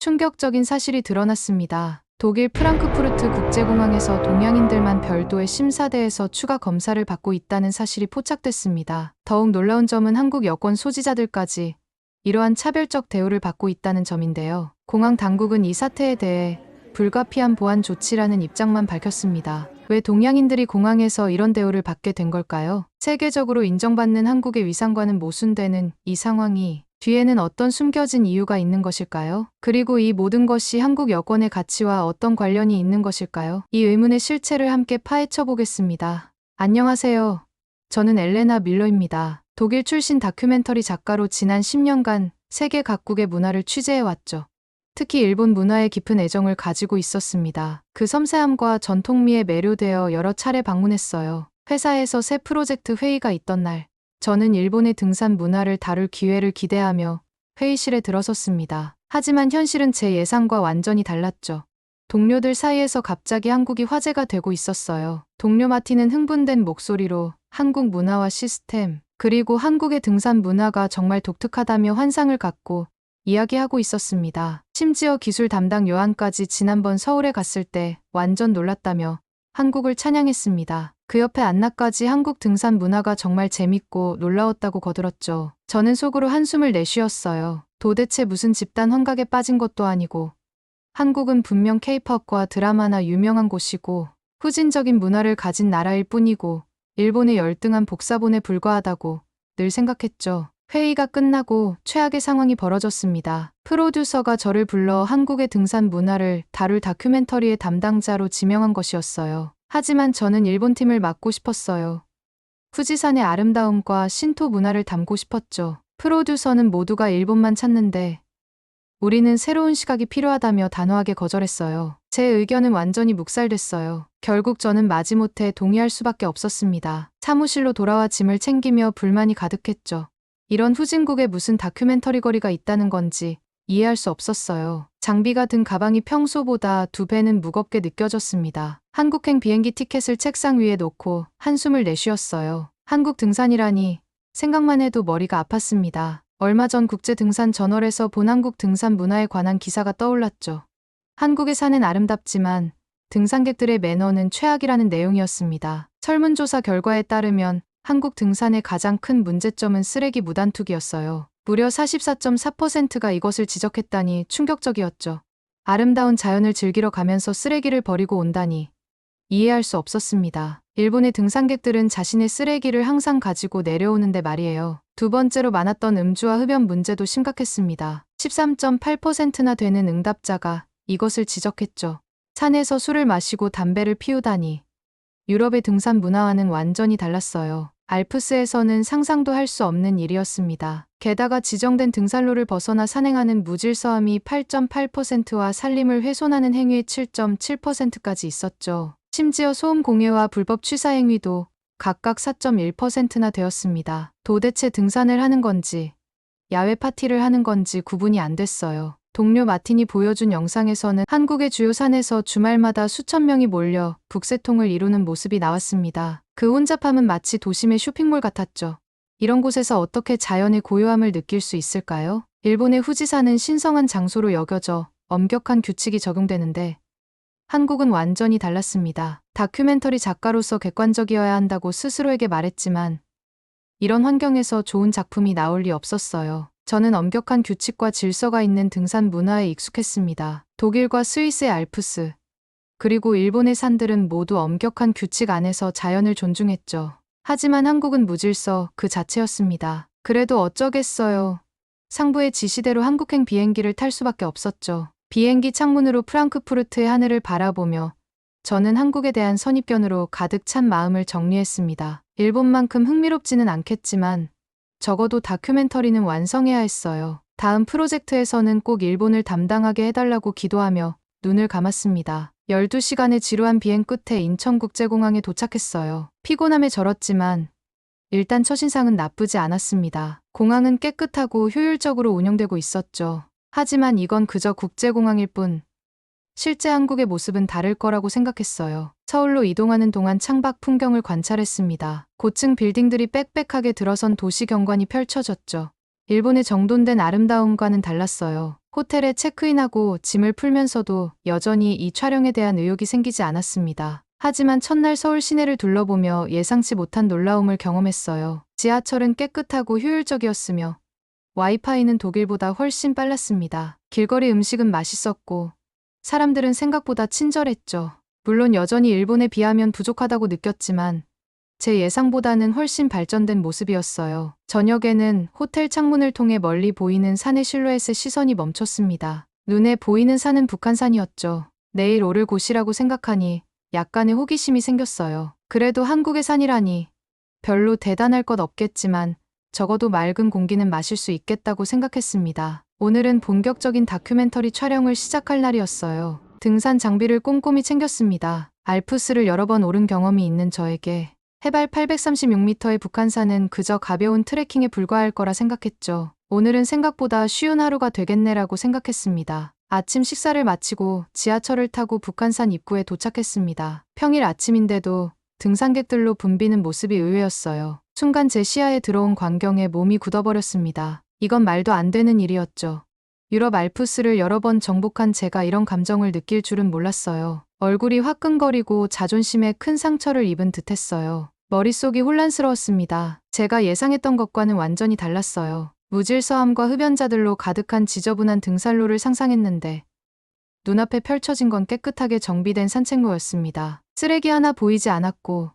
충격적인 사실이 드러났습니다. 독일 프랑크푸르트 국제공항에서 동양인들만 별도의 심사대에서 추가 검사를 받고 있다는 사실이 포착됐습니다. 더욱 놀라운 점은 한국 여권 소지자들까지 이러한 차별적 대우를 받고 있다는 점인데요. 공항 당국은 이 사태에 대해 불가피한 보안 조치라는 입장만 밝혔습니다. 왜 동양인들이 공항에서 이런 대우를 받게 된 걸까요? 세계적으로 인정받는 한국의 위상과는 모순되는 이 상황이 뒤에는 어떤 숨겨진 이유가 있는 것일까요? 그리고 이 모든 것이 한국 여권의 가치와 어떤 관련이 있는 것일까요? 이 의문의 실체를 함께 파헤쳐 보겠습니다. 안녕하세요. 저는 엘레나 밀러입니다. 독일 출신 다큐멘터리 작가로 지난 10년간 세계 각국의 문화를 취재해 왔죠. 특히 일본 문화에 깊은 애정을 가지고 있었습니다. 그 섬세함과 전통미에 매료되어 여러 차례 방문했어요. 회사에서 새 프로젝트 회의가 있던 날, 저는 일본의 등산 문화를 다룰 기회를 기대하며 회의실에 들어섰습니다. 하지만 현실은 제 예상과 완전히 달랐죠. 동료들 사이에서 갑자기 한국이 화제가 되고 있었어요. 동료 마티는 흥분된 목소리로 한국 문화와 시스템, 그리고 한국의 등산 문화가 정말 독특하다며 환상을 갖고 이야기하고 있었습니다. 심지어 기술 담당 요한까지 지난번 서울에 갔을 때 완전 놀랐다며 한국을 찬양했습니다. 그 옆에 안나까지 한국 등산 문화가 정말 재밌고 놀라웠다고 거들었죠. 저는 속으로 한숨을 내쉬었어요. 도대체 무슨 집단 환각에 빠진 것도 아니고 한국은 분명 케이팝과 드라마나 유명한 곳이고 후진적인 문화를 가진 나라일 뿐이고 일본의 열등한 복사본에 불과하다고 늘 생각했죠. 회의가 끝나고 최악의 상황이 벌어졌습니다. 프로듀서가 저를 불러 한국의 등산 문화를 다룰 다큐멘터리의 담당자로 지명한 것이었어요. 하지만 저는 일본 팀을 맡고 싶었어요. 후지산의 아름다움과 신토 문화를 담고 싶었죠. 프로듀서는 모두가 일본만 찾는데 우리는 새로운 시각이 필요하다며 단호하게 거절했어요. 제 의견은 완전히 묵살됐어요. 결국 저는 마지못해 동의할 수밖에 없었습니다. 사무실로 돌아와 짐을 챙기며 불만이 가득했죠. 이런 후진국에 무슨 다큐멘터리 거리가 있다는 건지 이해할 수 없었어요. 장비가 든 가방이 평소보다 두 배는 무겁게 느껴졌습니다. 한국행 비행기 티켓을 책상 위에 놓고 한숨을 내쉬었어요. 한국 등산이라니 생각만 해도 머리가 아팠습니다. 얼마 전 국제등산 저널에서 본 한국 등산 문화에 관한 기사가 떠올랐죠. 한국의 산은 아름답지만 등산객들의 매너는 최악이라는 내용이었습니다. 설문조사 결과에 따르면 한국 등산의 가장 큰 문제점은 쓰레기 무단투기였어요. 무려 44.4%가 이것을 지적했다니 충격적이었죠. 아름다운 자연을 즐기러 가면서 쓰레기를 버리고 온다니 이해할 수 없었습니다. 일본의 등산객들은 자신의 쓰레기를 항상 가지고 내려오는데 말이에요. 두 번째로 많았던 음주와 흡연 문제도 심각했습니다. 13.8%나 되는 응답자가 이것을 지적했죠. 산에서 술을 마시고 담배를 피우다니. 유럽의 등산 문화와는 완전히 달랐어요. 알프스에서는 상상도 할 수 없는 일이었습니다. 게다가 지정된 등산로를 벗어나 산행하는 무질서함이 8.8%와 산림을 훼손하는 행위의 7.7%까지 있었죠. 심지어 소음 공해와 불법 취사 행위도 각각 4.1%나 되었습니다. 도대체 등산을 하는 건지 야외 파티를 하는 건지 구분이 안 됐어요. 동료 마틴이 보여준 영상에서는 한국의 주요 산에서 주말마다 수천 명이 몰려 북새통을 이루는 모습이 나왔습니다. 그 혼잡함은 마치 도심의 쇼핑몰 같았죠. 이런 곳에서 어떻게 자연의 고요함을 느낄 수 있을까요? 일본의 후지산은 신성한 장소로 여겨져 엄격한 규칙이 적용되는데 한국은 완전히 달랐습니다. 다큐멘터리 작가로서 객관적이어야 한다고 스스로에게 말했지만 이런 환경에서 좋은 작품이 나올 리 없었어요. 저는 엄격한 규칙과 질서가 있는 등산 문화에 익숙했습니다. 독일과 스위스의 알프스, 그리고 일본의 산들은 모두 엄격한 규칙 안에서 자연을 존중했죠. 하지만 한국은 무질서 그 자체였습니다. 그래도 어쩌겠어요. 상부의 지시대로 한국행 비행기를 탈 수밖에 없었죠. 비행기 창문으로 프랑크푸르트의 하늘을 바라보며 저는 한국에 대한 선입견으로 가득 찬 마음을 정리했습니다. 일본만큼 흥미롭지는 않겠지만 적어도 다큐멘터리는 완성해야 했어요. 다음 프로젝트에서는 꼭 일본을 담당하게 해달라고 기도하며 눈을 감았습니다. 12시간의 지루한 비행 끝에 인천국제공항에 도착했어요. 피곤함에 절었지만 일단 첫인상은 나쁘지 않았습니다. 공항은 깨끗하고 효율적으로 운영되고 있었죠. 하지만 이건 그저 국제공항일 뿐 실제 한국의 모습은 다를 거라고 생각했어요. 서울로 이동하는 동안 창밖 풍경을 관찰했습니다. 고층 빌딩들이 빽빽하게 들어선 도시 경관이 펼쳐졌죠. 일본의 정돈된 아름다움과는 달랐어요. 호텔에 체크인하고 짐을 풀면서도 여전히 이 촬영에 대한 의욕이 생기지 않았습니다. 하지만 첫날 서울 시내를 둘러보며 예상치 못한 놀라움을 경험했어요. 지하철은 깨끗하고 효율적이었으며 와이파이는 독일보다 훨씬 빨랐습니다. 길거리 음식은 맛있었고 사람들은 생각보다 친절했죠. 물론 여전히 일본에 비하면 부족하다고 느꼈지만 제 예상보다는 훨씬 발전된 모습이었어요. 저녁에는 호텔 창문을 통해 멀리 보이는 산의 실루엣에 시선이 멈췄습니다. 눈에 보이는 산은 북한산이었죠. 내일 오를 곳이라고 생각하니 약간의 호기심이 생겼어요. 그래도 한국의 산이라니 별로 대단할 것 없겠지만 적어도 맑은 공기는 마실 수 있겠다고 생각했습니다. 오늘은 본격적인 다큐멘터리 촬영을 시작할 날이었어요. 등산 장비를 꼼꼼히 챙겼습니다. 알프스를 여러 번 오른 경험이 있는 저에게 해발 836m의 북한산은 그저 가벼운 트레킹에 불과할 거라 생각했죠. 오늘은 생각보다 쉬운 하루가 되겠네라고 생각했습니다. 아침 식사를 마치고 지하철을 타고 북한산 입구에 도착했습니다. 평일 아침인데도 등산객들로 붐비는 모습이 의외였어요. 순간 제 시야에 들어온 광경에 몸이 굳어버렸습니다. 이건 말도 안 되는 일이었죠. 유럽 알프스를 여러 번 정복한 제가 이런 감정을 느낄 줄은 몰랐어요. 얼굴이 화끈거리고 자존심에 큰 상처를 입은 듯했어요. 머릿속이 혼란스러웠습니다. 제가 예상했던 것과는 완전히 달랐어요. 무질서함과 흡연자들로 가득한 지저분한 등산로를 상상했는데 눈앞에 펼쳐진 건 깨끗하게 정비된 산책로였습니다. 쓰레기 하나 보이지 않았고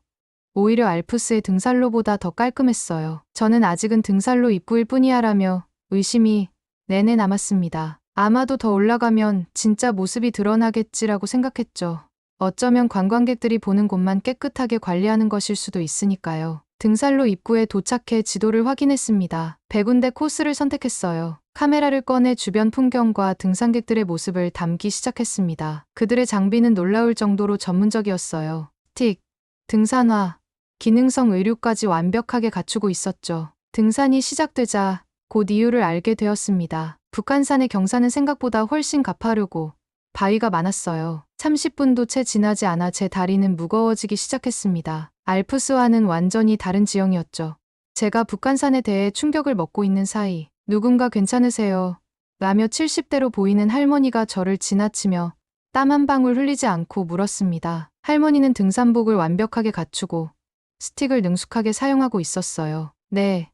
오히려 알프스의 등산로보다 더 깔끔했어요. 저는 아직은 등산로 입구일 뿐이야라며 의심이 내내 남았습니다. 아마도 더 올라가면 진짜 모습이 드러나겠지라고 생각했죠. 어쩌면 관광객들이 보는 곳만 깨끗하게 관리하는 것일 수도 있으니까요. 등산로 입구에 도착해 지도를 확인했습니다. 100군데 코스를 선택했어요. 카메라를 꺼내 주변 풍경과 등산객들의 모습을 담기 시작했습니다. 그들의 장비는 놀라울 정도로 전문적이었어요. 스틱, 등산화, 기능성 의류까지 완벽하게 갖추고 있었죠. 등산이 시작되자 곧 이유를 알게 되었습니다. 북한산의 경사는 생각보다 훨씬 가파르고 바위가 많았어요. 30분도 채 지나지 않아 제 다리는 무거워지기 시작했습니다. 알프스와는 완전히 다른 지형이었죠. 제가 북한산에 대해 충격을 먹고 있는 사이 누군가 괜찮으세요? 라며 70대로 보이는 할머니가 저를 지나치며 땀 한 방울 흘리지 않고 물었습니다. 할머니는 등산복을 완벽하게 갖추고 스틱을 능숙하게 사용하고 있었어요. 네.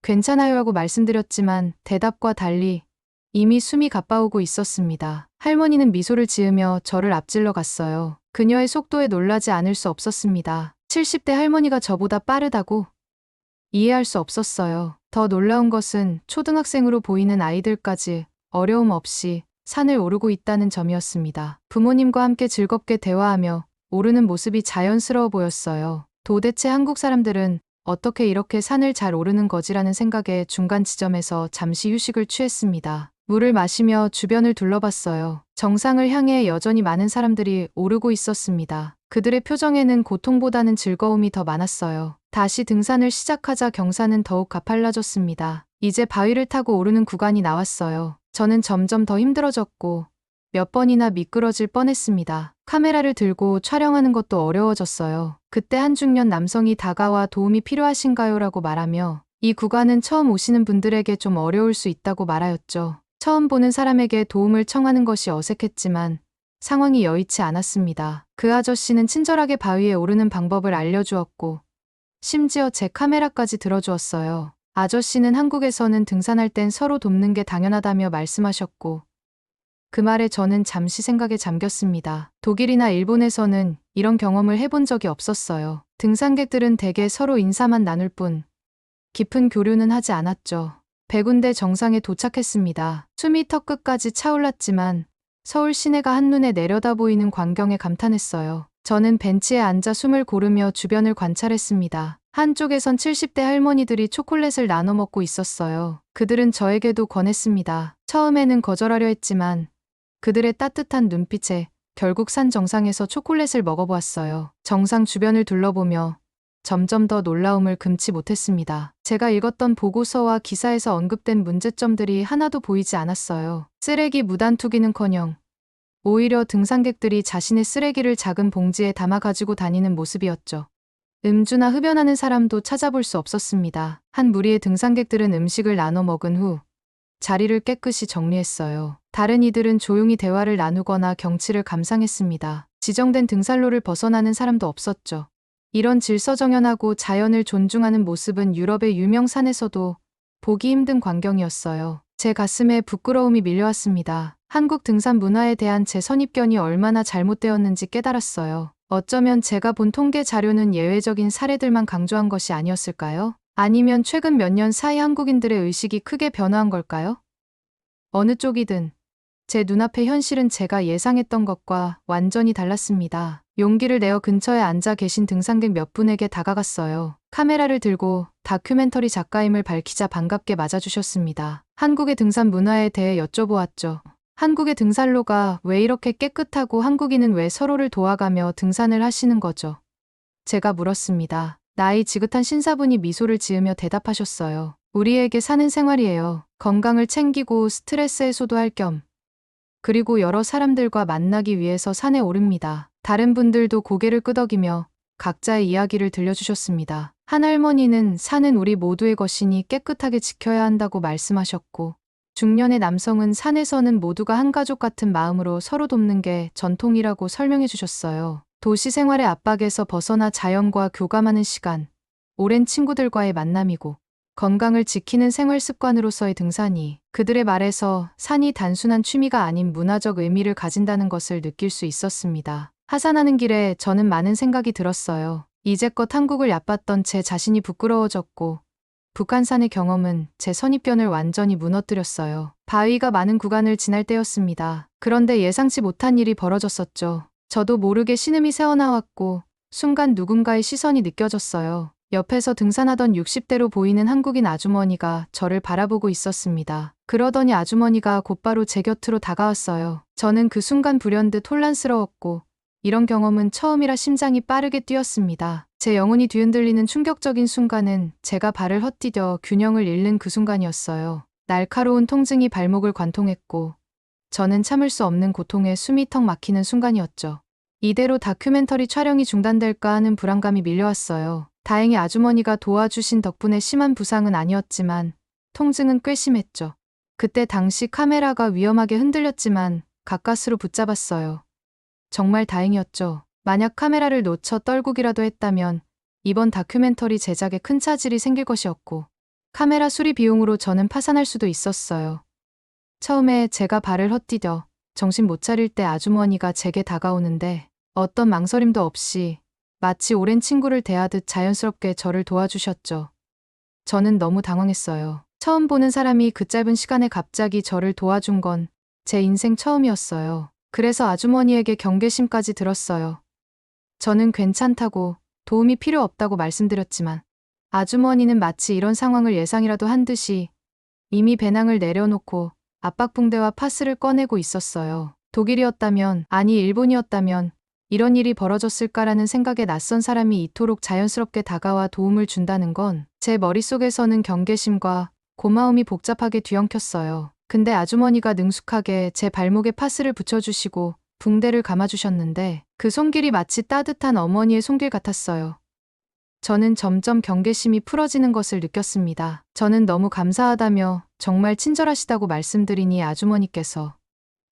괜찮아요 라고 말씀드렸지만 대답과 달리 이미 숨이 가빠오고 있었습니다. 할머니는 미소를 지으며 저를 앞질러 갔어요. 그녀의 속도에 놀라지 않을 수 없었습니다. 70대 할머니가 저보다 빠르다고? 이해할 수 없었어요. 더 놀라운 것은 초등학생으로 보이는 아이들까지 어려움 없이 산을 오르고 있다는 점이었습니다. 부모님과 함께 즐겁게 대화하며 오르는 모습이 자연스러워 보였어요. 도대체 한국 사람들은 어떻게 이렇게 산을 잘 오르는 거지라는 생각에 중간 지점에서 잠시 휴식을 취했습니다. 물을 마시며 주변을 둘러봤어요. 정상을 향해 여전히 많은 사람들이 오르고 있었습니다. 그들의 표정에는 고통보다는 즐거움이 더 많았어요. 다시 등산을 시작하자 경사는 더욱 가팔라졌습니다. 이제 바위를 타고 오르는 구간이 나왔어요. 저는 점점 더 힘들어졌고 몇 번이나 미끄러질 뻔했습니다. 카메라를 들고 촬영하는 것도 어려워졌어요. 그때 한 중년 남성이 다가와 도움이 필요하신가요? 라고 말하며 이 구간은 처음 오시는 분들에게 좀 어려울 수 있다고 말하였죠. 처음 보는 사람에게 도움을 청하는 것이 어색했지만 상황이 여의치 않았습니다. 그 아저씨는 친절하게 바위에 오르는 방법을 알려주었고 심지어 제 카메라까지 들어주었어요. 아저씨는 한국에서는 등산할 땐 서로 돕는 게 당연하다며 말씀하셨고 그 말에 저는 잠시 생각에 잠겼습니다. 독일이나 일본에서는 이런 경험을 해본 적이 없었어요. 등산객들은 대개 서로 인사만 나눌 뿐 깊은 교류는 하지 않았죠. 백운대 정상에 도착했습니다. 숨이 턱끝까지 차올랐지만 서울 시내가 한눈에 내려다 보이는 광경에 감탄했어요. 저는 벤치에 앉아 숨을 고르며 주변을 관찰했습니다. 한쪽에선 70대 할머니들이 초콜릿을 나눠 먹고 있었어요. 그들은 저에게도 권했습니다. 처음에는 거절하려 했지만 그들의 따뜻한 눈빛에 결국 산 정상에서 초콜릿을 먹어보았어요. 정상 주변을 둘러보며 점점 더 놀라움을 금치 못했습니다. 제가 읽었던 보고서와 기사에서 언급된 문제점들이 하나도 보이지 않았어요. 쓰레기 무단 투기는커녕 오히려 등산객들이 자신의 쓰레기를 작은 봉지에 담아 가지고 다니는 모습이었죠. 음주나 흡연하는 사람도 찾아볼 수 없었습니다. 한 무리의 등산객들은 음식을 나눠 먹은 후 자리를 깨끗이 정리했어요. 다른 이들은 조용히 대화를 나누거나 경치를 감상했습니다. 지정된 등산로를 벗어나는 사람도 없었죠. 이런 질서정연하고 자연을 존중하는 모습은 유럽의 유명 산에서도 보기 힘든 광경이었어요. 제 가슴에 부끄러움이 밀려왔습니다. 한국 등산 문화에 대한 제 선입견이 얼마나 잘못되었는지 깨달았어요. 어쩌면 제가 본 통계 자료는 예외적인 사례들만 강조한 것이 아니었을까요? 아니면 최근 몇 년 사이 한국인들의 의식이 크게 변화한 걸까요? 어느 쪽이든 제 눈앞의 현실은 제가 예상했던 것과 완전히 달랐습니다. 용기를 내어 근처에 앉아 계신 등산객 몇 분에게 다가갔어요. 카메라를 들고 다큐멘터리 작가임을 밝히자 반갑게 맞아주셨습니다. 한국의 등산 문화에 대해 여쭤보았죠. 한국의 등산로가 왜 이렇게 깨끗하고 한국인은 왜 서로를 도와가며 등산을 하시는 거죠? 제가 물었습니다. 나이 지긋한 신사분이 미소를 지으며 대답하셨어요. 우리에게 사는 생활이에요. 건강을 챙기고 스트레스 해소도 할 겸. 그리고 여러 사람들과 만나기 위해서 산에 오릅니다. 다른 분들도 고개를 끄덕이며 각자의 이야기를 들려주셨습니다. 한 할머니는 산은 우리 모두의 것이니 깨끗하게 지켜야 한다고 말씀하셨고, 중년의 남성은 산에서는 모두가 한 가족 같은 마음으로 서로 돕는 게 전통이라고 설명해 주셨어요. 도시 생활의 압박에서 벗어나 자연과 교감하는 시간, 오랜 친구들과의 만남이고, 건강을 지키는 생활 습관으로서의 등산이 그들의 말에서 산이 단순한 취미가 아닌 문화적 의미를 가진다는 것을 느낄 수 있었습니다. 하산하는 길에 저는 많은 생각이 들었어요. 이제껏 한국을 얕봤던 제 자신이 부끄러워졌고, 북한산의 경험은 제 선입견을 완전히 무너뜨렸어요. 바위가 많은 구간을 지날 때였습니다. 그런데 예상치 못한 일이 벌어졌었죠. 저도 모르게 신음이 새어나왔고, 순간 누군가의 시선이 느껴졌어요. 옆에서 등산하던 60대로 보이는 한국인 아주머니가 저를 바라보고 있었습니다. 그러더니 아주머니가 곧바로 제 곁으로 다가왔어요. 저는 그 순간 불현듯 혼란스러웠고, 이런 경험은 처음이라 심장이 빠르게 뛰었습니다. 제 영혼이 뒤흔들리는 충격적인 순간은 제가 발을 헛디뎌 균형을 잃는 그 순간이었어요. 날카로운 통증이 발목을 관통했고, 저는 참을 수 없는 고통에 숨이 턱 막히는 순간이었죠. 이대로 다큐멘터리 촬영이 중단될까 하는 불안감이 밀려왔어요. 다행히 아주머니가 도와주신 덕분에 심한 부상은 아니었지만 통증은 꽤 심했죠. 그때 당시 카메라가 위험하게 흔들렸지만 가까스로 붙잡았어요. 정말 다행이었죠. 만약 카메라를 놓쳐 떨구기라도 했다면 이번 다큐멘터리 제작에 큰 차질이 생길 것이었고 카메라 수리 비용으로 저는 파산할 수도 있었어요. 처음에 제가 발을 헛디뎌 정신 못 차릴 때 아주머니가 제게 다가오는데 어떤 망설임도 없이 마치 오랜 친구를 대하듯 자연스럽게 저를 도와주셨죠. 저는 너무 당황했어요. 처음 보는 사람이 그 짧은 시간에 갑자기 저를 도와준 건 제 인생 처음이었어요. 그래서 아주머니에게 경계심까지 들었어요. 저는 괜찮다고 도움이 필요 없다고 말씀드렸지만 아주머니는 마치 이런 상황을 예상이라도 한 듯이 이미 배낭을 내려놓고 압박붕대와 파스를 꺼내고 있었어요. 독일이었다면, 아니 일본이었다면 이런 일이 벌어졌을까라는 생각에 낯선 사람이 이토록 자연스럽게 다가와 도움을 준다는 건 제 머릿속에서는 경계심과 고마움이 복잡하게 뒤엉켰어요. 근데 아주머니가 능숙하게 제 발목에 파스를 붙여주시고 붕대를 감아주셨는데 그 손길이 마치 따뜻한 어머니의 손길 같았어요. 저는 점점 경계심이 풀어지는 것을 느꼈습니다. 저는 너무 감사하다며 정말 친절하시다고 말씀드리니 아주머니께서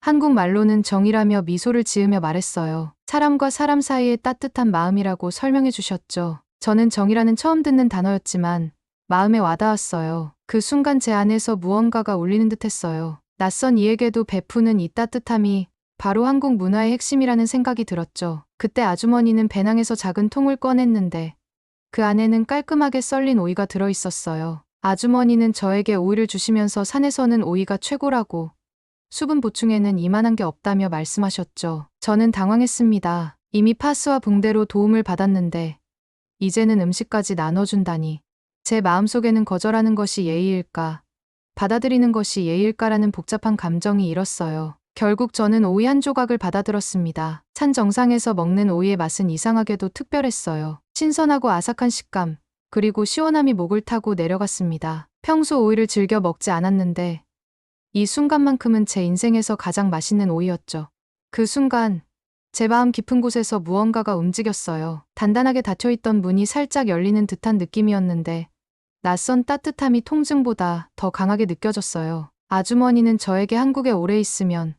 한국말로는 정이라며 미소를 지으며 말했어요. 사람과 사람 사이의 따뜻한 마음이라고 설명해 주셨죠. 저는 정이라는 처음 듣는 단어였지만 마음에 와닿았어요. 그 순간 제 안에서 무언가가 울리는 듯 했어요. 낯선 이에게도 베푸는 이 따뜻함이 바로 한국 문화의 핵심이라는 생각이 들었죠. 그때 아주머니는 배낭에서 작은 통을 꺼냈는데 그 안에는 깔끔하게 썰린 오이가 들어 있었어요. 아주머니는 저에게 오이를 주시면서 산에서는 오이가 최고라고 수분 보충에는 이만한 게 없다며 말씀하셨죠. 저는 당황했습니다. 이미 파스와 붕대로 도움을 받았는데 이제는 음식까지 나눠준다니 제 마음속에는 거절하는 것이 예의일까, 받아들이는 것이 예의일까라는 복잡한 감정이 일었어요. 결국 저는 오이 한 조각을 받아들었습니다. 산 정상에서 먹는 오이의 맛은 이상하게도 특별했어요. 신선하고 아삭한 식감, 그리고 시원함이 목을 타고 내려갔습니다. 평소 오이를 즐겨 먹지 않았는데, 이 순간만큼은 제 인생에서 가장 맛있는 오이였죠. 그 순간, 제 마음 깊은 곳에서 무언가가 움직였어요. 단단하게 닫혀있던 문이 살짝 열리는 듯한 느낌이었는데, 낯선 따뜻함이 통증보다 더 강하게 느껴졌어요. 아주머니는 저에게 한국에 오래 있으면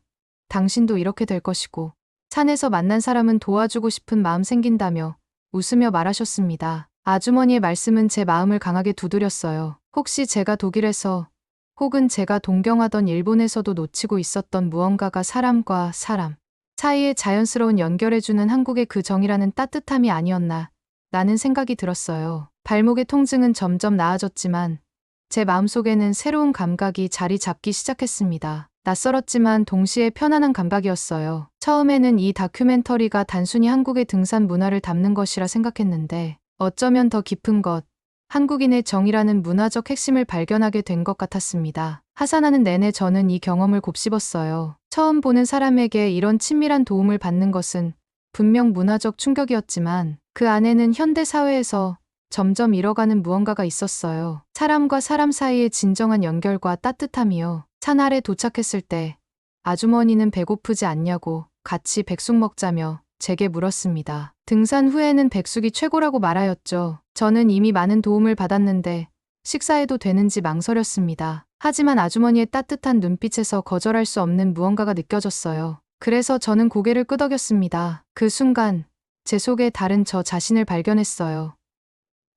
당신도 이렇게 될 것이고 산에서 만난 사람은 도와주고 싶은 마음 생긴다며 웃으며 말하셨습니다. 아주머니의 말씀은 제 마음을 강하게 두드렸어요. 혹시 제가 독일에서 혹은 제가 동경하던 일본에서도 놓치고 있었던 무언가가 사람과 사람 사이에 자연스러운 연결해주는 한국의 그 정이라는 따뜻함이 아니었나 라는 생각이 들었어요. 발목의 통증은 점점 나아졌지만 제 마음속에는 새로운 감각이 자리 잡기 시작했습니다. 낯설었지만 동시에 편안한 감각이었어요. 처음에는 이 다큐멘터리가 단순히 한국의 등산 문화를 담는 것이라 생각했는데 어쩌면 더 깊은 것, 한국인의 정이라는 문화적 핵심을 발견하게 된 것 같았습니다. 하산하는 내내 저는 이 경험을 곱씹었어요. 처음 보는 사람에게 이런 친밀한 도움을 받는 것은 분명 문화적 충격이었지만 그 안에는 현대 사회에서 점점 잃어가는 무언가가 있었어요. 사람과 사람 사이의 진정한 연결과 따뜻함이요. 산 아래 도착했을 때 아주머니는 배고프지 않냐고 같이 백숙 먹자며 제게 물었습니다. 등산 후에는 백숙이 최고라고 말하였죠. 저는 이미 많은 도움을 받았는데 식사해도 되는지 망설였습니다. 하지만 아주머니의 따뜻한 눈빛에서 거절할 수 없는 무언가가 느껴졌어요. 그래서 저는 고개를 끄덕였습니다. 그 순간 제 속에 다른 저 자신을 발견했어요.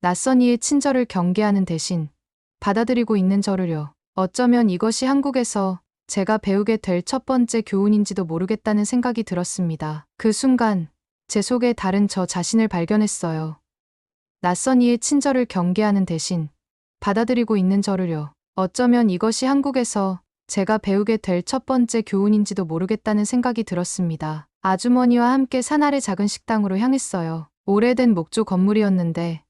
낯선 이의 친절을 경계하는 대신 받아들이고 있는 저를요. 어쩌면 이것이 한국에서 제가 배우게 될 첫 번째 교훈인지도 모르겠다는 생각이 들었습니다. 그 순간 제 속에 다른 저 자신을 발견했어요. 낯선 이의 친절을 경계하는 대신 받아들이고 있는 저를요. 어쩌면 이것이 한국에서 제가 배우게 될 첫 번째 교훈인지도 모르겠다는 생각이 들었습니다. 아주머니와 함께 산 아래 작은 식당으로 향했어요. 오래된 목조 건물이었는데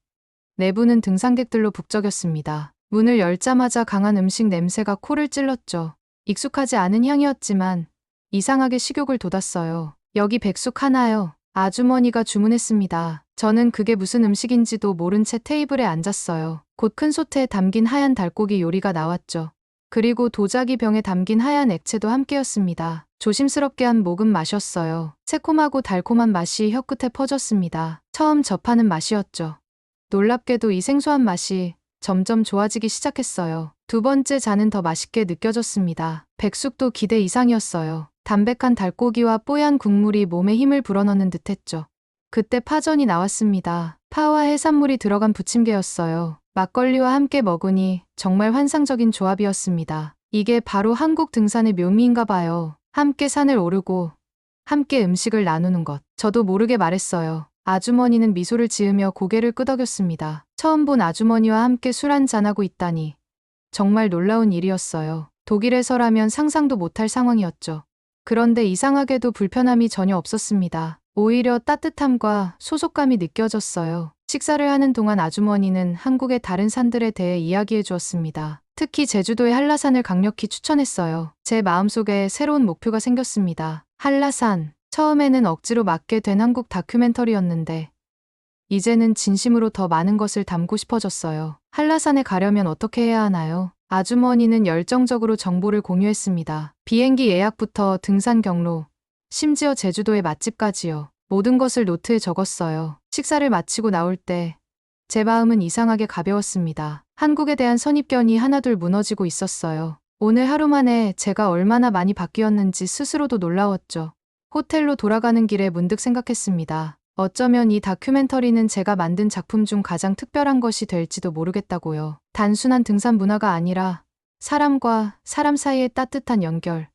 내부는 등산객들로 북적였습니다. 문을 열자마자 강한 음식 냄새가 코를 찔렀죠. 익숙하지 않은 향이었지만 이상하게 식욕을 돋았어요. 여기 백숙 하나요. 아주머니가 주문했습니다. 저는 그게 무슨 음식인지도 모른 채 테이블에 앉았어요. 곧큰 솥에 담긴 하얀 달고기 요리가 나왔죠. 그리고 도자기 병에 담긴 하얀 액체도 함께였습니다. 조심스럽게 한 모금 마셨어요. 새콤하고 달콤한 맛이 혀끝에 퍼졌습니다. 처음 접하는 맛이었죠. 놀랍게도 이 생소한 맛이 점점 좋아지기 시작했어요. 두 번째 잔은 더 맛있게 느껴졌습니다. 백숙도 기대 이상이었어요. 담백한 달고기와 뽀얀 국물이 몸에 힘을 불어넣는 듯했죠. 그때 파전이 나왔습니다. 파와 해산물이 들어간 부침개였어요. 막걸리와 함께 먹으니 정말 환상적인 조합이었습니다. 이게 바로 한국 등산의 묘미인가 봐요. 함께 산을 오르고 함께 음식을 나누는 것. 저도 모르게 말했어요. 아주머니는 미소를 지으며 고개를 끄덕였습니다. 처음 본 아주머니와 함께 술 한잔하고 있다니. 정말 놀라운 일이었어요. 독일에서라면 상상도 못할 상황이었죠. 그런데 이상하게도 불편함이 전혀 없었습니다. 오히려 따뜻함과 소속감이 느껴졌어요. 식사를 하는 동안 아주머니는 한국의 다른 산들에 대해 이야기해 주었습니다. 특히 제주도의 한라산을 강력히 추천했어요. 제 마음속에 새로운 목표가 생겼습니다. 한라산. 처음에는 억지로 맡게 된 한국 다큐멘터리였는데 이제는 진심으로 더 많은 것을 담고 싶어졌어요. 한라산에 가려면 어떻게 해야 하나요? 아주머니는 열정적으로 정보를 공유했습니다. 비행기 예약부터 등산 경로, 심지어 제주도의 맛집까지요. 모든 것을 노트에 적었어요. 식사를 마치고 나올 때 제 마음은 이상하게 가벼웠습니다. 한국에 대한 선입견이 하나둘 무너지고 있었어요. 오늘 하루 만에 제가 얼마나 많이 바뀌었는지 스스로도 놀라웠죠. 호텔로 돌아가는 길에 문득 생각했습니다. 어쩌면 이 다큐멘터리는 제가 만든 작품 중 가장 특별한 것이 될지도 모르겠다고요. 단순한 등산 문화가 아니라 사람과 사람 사이의 따뜻한 연결,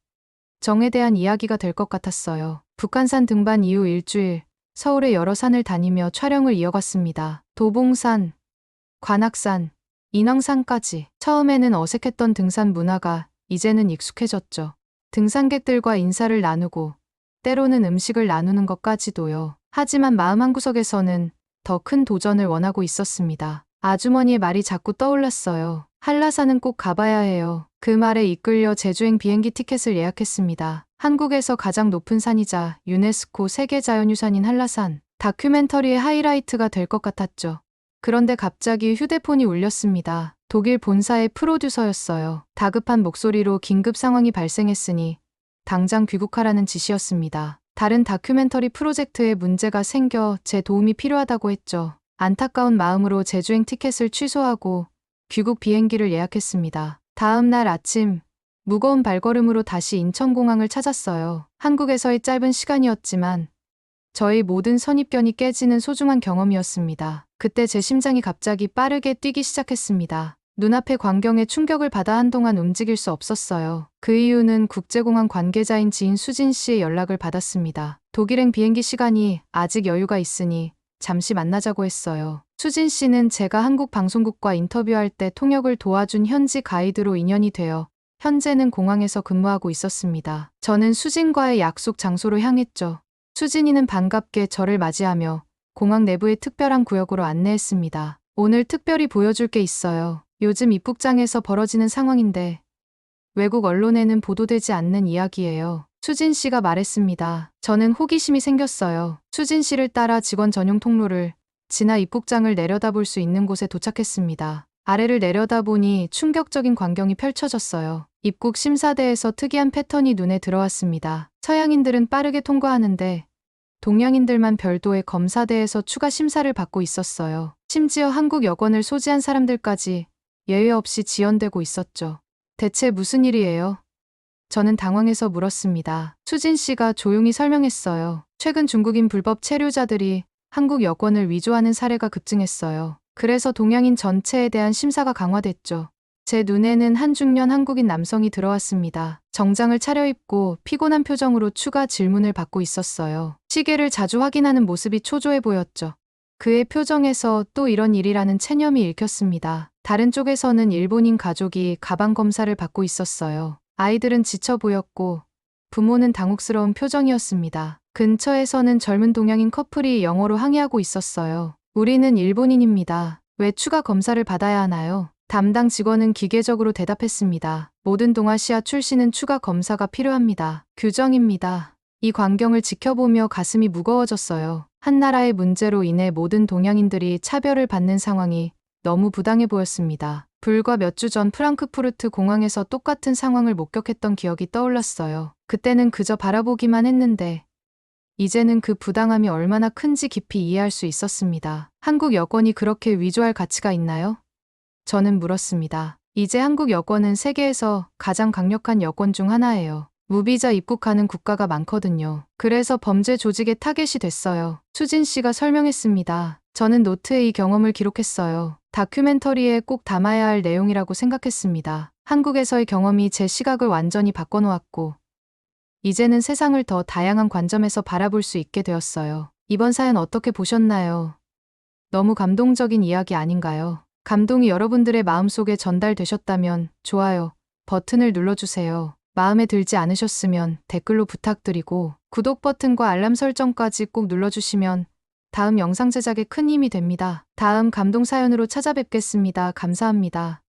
정에 대한 이야기가 될 것 같았어요. 북한산 등반 이후 일주일, 서울의 여러 산을 다니며 촬영을 이어갔습니다. 도봉산, 관악산, 인왕산까지. 처음에는 어색했던 등산 문화가 이제는 익숙해졌죠. 등산객들과 인사를 나누고 때로는 음식을 나누는 것까지도요. 하지만 마음 한구석에서는 더 큰 도전을 원하고 있었습니다. 아주머니의 말이 자꾸 떠올랐어요. 한라산은 꼭 가봐야 해요. 그 말에 이끌려 제주행 비행기 티켓을 예약했습니다. 한국에서 가장 높은 산이자 유네스코 세계자연유산인 한라산. 다큐멘터리의 하이라이트가 될 것 같았죠. 그런데 갑자기 휴대폰이 울렸습니다. 독일 본사의 프로듀서였어요. 다급한 목소리로 긴급 상황이 발생했으니 당장 귀국하라는 지시였습니다. 다른 다큐멘터리 프로젝트에 문제가 생겨 제 도움이 필요하다고 했죠. 안타까운 마음으로 제주행 티켓을 취소하고 귀국 비행기를 예약했습니다. 다음 날 아침 무거운 발걸음으로 다시 인천공항을 찾았어요. 한국에서의 짧은 시간이었지만 저희 모든 선입견이 깨지는 소중한 경험이었습니다. 그때 제 심장이 갑자기 빠르게 뛰기 시작했습니다. 눈앞의 광경에 충격을 받아 한동안 움직일 수 없었어요. 그 이유는 국제공항 관계자인 지인 수진 씨의 연락을 받았습니다. 독일행 비행기 시간이 아직 여유가 있으니 잠시 만나자고 했어요. 수진 씨는 제가 한국 방송국과 인터뷰할 때 통역을 도와준 현지 가이드로 인연이 되어 현재는 공항에서 근무하고 있었습니다. 저는 수진과의 약속 장소로 향했죠. 수진이는 반갑게 저를 맞이하며 공항 내부의 특별한 구역으로 안내했습니다. 오늘 특별히 보여줄 게 있어요. 요즘 입국장에서 벌어지는 상황인데 외국 언론에는 보도되지 않는 이야기예요. 수진 씨가 말했습니다. 저는 호기심이 생겼어요. 수진 씨를 따라 직원 전용 통로를 지나 입국장을 내려다볼 수 있는 곳에 도착했습니다. 아래를 내려다보니 충격적인 광경이 펼쳐졌어요. 입국 심사대에서 특이한 패턴이 눈에 들어왔습니다. 서양인들은 빠르게 통과하는데 동양인들만 별도의 검사대에서 추가 심사를 받고 있었어요. 심지어 한국 여권을 소지한 사람들까지 예외 없이 지연되고 있었죠. 대체 무슨 일이에요? 저는 당황해서 물었습니다. 수진 씨가 조용히 설명했어요. 최근 중국인 불법 체류자들이 한국 여권을 위조하는 사례가 급증했어요. 그래서 동양인 전체에 대한 심사가 강화됐죠. 제 눈에는 한 중년 한국인 남성이 들어왔습니다. 정장을 차려입고 피곤한 표정으로 추가 질문을 받고 있었어요. 시계를 자주 확인하는 모습이 초조해 보였죠. 그의 표정에서 또 이런 일이라는 체념이 읽혔습니다. 다른 쪽에서는 일본인 가족이 가방 검사를 받고 있었어요. 아이들은 지쳐 보였고 부모는 당혹스러운 표정이었습니다. 근처에서는 젊은 동양인 커플이 영어로 항의하고 있었어요. 우리는 일본인입니다. 왜 추가 검사를 받아야 하나요? 담당 직원은 기계적으로 대답했습니다. 모든 동아시아 출신은 추가 검사가 필요합니다. 규정입니다. 이 광경을 지켜보며 가슴이 무거워졌어요. 한 나라의 문제로 인해 모든 동양인들이 차별을 받는 상황이 너무 부당해 보였습니다. 불과 몇 주 전 프랑크푸르트 공항에서 똑같은 상황을 목격했던 기억이 떠올랐어요. 그때는 그저 바라보기만 했는데 이제는 그 부당함이 얼마나 큰지 깊이 이해할 수 있었습니다. 한국 여권이 그렇게 위조할 가치가 있나요? 저는 물었습니다. 이제 한국 여권은 세계에서 가장 강력한 여권 중 하나예요. 무비자 입국하는 국가가 많거든요. 그래서 범죄 조직의 타겟이 됐어요. 수진 씨가 설명했습니다. 저는 노트에 이 경험을 기록했어요. 다큐멘터리에 꼭 담아야 할 내용이라고 생각했습니다. 한국에서의 경험이 제 시각을 완전히 바꿔놓았고, 이제는 세상을 더 다양한 관점에서 바라볼 수 있게 되었어요. 이번 사연 어떻게 보셨나요? 너무 감동적인 이야기 아닌가요? 감동이 여러분들의 마음속에 전달되셨다면 좋아요 버튼을 눌러주세요. 마음에 들지 않으셨으면 댓글로 부탁드리고 구독 버튼과 알람 설정까지 꼭 눌러주시면 다음 영상 제작에 큰 힘이 됩니다. 다음 감동 사연으로 찾아뵙겠습니다. 감사합니다.